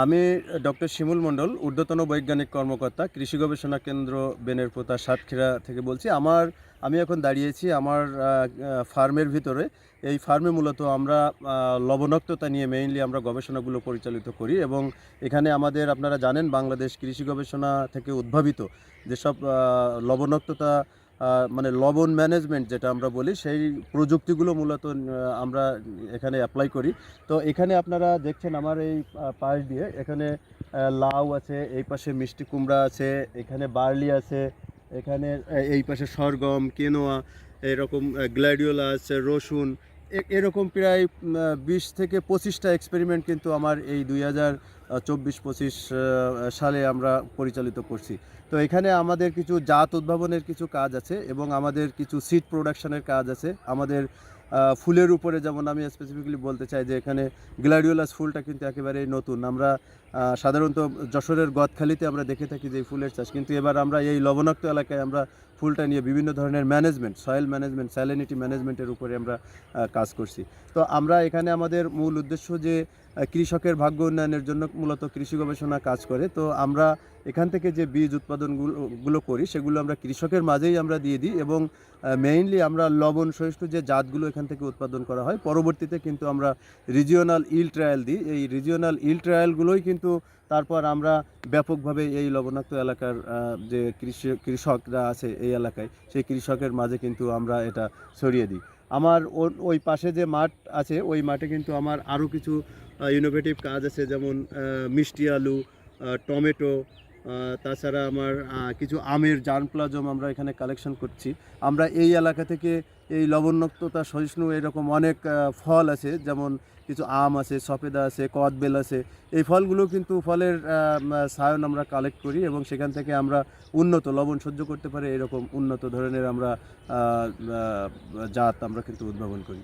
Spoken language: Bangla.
আমি ডক্টর শিমুল মণ্ডল, ঊর্ধ্বতন বৈজ্ঞানিক কর্মকর্তা, কৃষি গবেষণা কেন্দ্র বেনেরপোতা সাতক্ষীরা থেকে বলছি। আমার, আমি এখন দাঁড়িয়েছি আমার ফার্মের ভিতরে। এই ফার্মে মূলত আমরা লবণাক্ততা নিয়ে মেইনলি আমরা গবেষণাগুলো পরিচালিত করি এবং এখানে আমাদের, আপনারা জানেন বাংলাদেশ কৃষি গবেষণা থেকে উদ্ভাবিত যেসব লবণাক্ততা মানে লবণ ম্যানেজমেন্ট যেটা আমরা বলি, সেই প্রযুক্তিগুলো মূলত আমরা এখানে অ্যাপ্লাই করি। তো এখানে আপনারা দেখছেন আমার এই পাশ দিয়ে এখানে লাউ আছে, এই পাশে মিষ্টি কুমড়া আছে, এখানে বার্লি আছে, এখানে এই পাশে সরগম, কেনোয়া, এরকম আছে, রসুন এরকম প্রায় বিশ থেকে পঁচিশটা এক্সপেরিমেন্ট কিন্তু আমার এই দুই হাজার চব্বিশ, পঁচিশ সালে আমরা পরিচালিত করছি। তো এখানে আমাদের কিছু জাত উদ্ভাবনের কিছু কাজ আছে এবং আমাদের কিছু সিড প্রোডাকশানের কাজ আছে। আমাদের ফুলের উপরে যেমন আমি স্পেসিফিকলি বলতে চাই যে এখানে গ্ল্যাডিওলাস ফুলটা কিন্তু একেবারেই নতুন। আমরা সাধারণত যশোরের গদখালিতে আমরা দেখে থাকি যে ফুলের চাষ। কিন্তু এবার আমরা এই লবণাক্ত এলাকায় আমরা ফুলটা নিয়ে বিভিন্ন ধরনের ম্যানেজমেন্ট সয়েল ম্যানেজমেন্ট স্যালিনিটি ম্যানেজমেন্টের উপরে আমরা কাজ করছি। তো আমরা এখানে আমাদের মূল উদ্দেশ্য যে কৃষকের ভাগ্য উন্নয়নের জন্য মূলত কৃষি গবেষণা কাজ করে। তো আমরা এখান থেকে যে বীজ উৎপাদনগুলো, গুলো করি, সেগুলো আমরা কৃষকের মাঝেই আমরা দিয়ে দিই এবং মেইনলি আমরা লবণ সহিষ্ণু যে জাতগুলো এখান থেকে উৎপাদন করা হয়, পরবর্তীতে কিন্তু আমরা রিজিওনাল ইল ট্রায়াল দিই। এই রিজিওনাল ইল ট্রায়ালগুলোই কিন্তু তারপর আমরা ব্যাপকভাবে এই লবণাক্ত এলাকার যে কৃষি, কৃষকরা আছে এই এলাকায়, সেই কৃষকের মাঝে কিন্তু আমরা এটা ছড়িয়ে দিই। আমার ওই পাশে যে মাঠ আছে, ওই মাঠে কিন্তু আমার আরও কিছু ইনোভেটিভ কাজ আছে, যেমন মিষ্টি আলু টমেটো তাছাড়া আমার কিছু আমের জান প্লাজম আমরা এখানে কালেকশন করছি। আমরা এই এলাকা থেকে এই লবণাক্ততা সহিষ্ণু এরকম অনেক ফল আছে, যেমন কিছু আম আছে, সফেদা আছে, কদবেল আছে। এই ফলগুলো কিন্তু ফলের সায়ন আমরা কালেক্ট করি এবং সেখান থেকে আমরা উন্নত, লবণ সহ্য করতে পারে এরকম উন্নত ধরনের আমরা জাত আমরা কিন্তু উদ্ভাবন করি।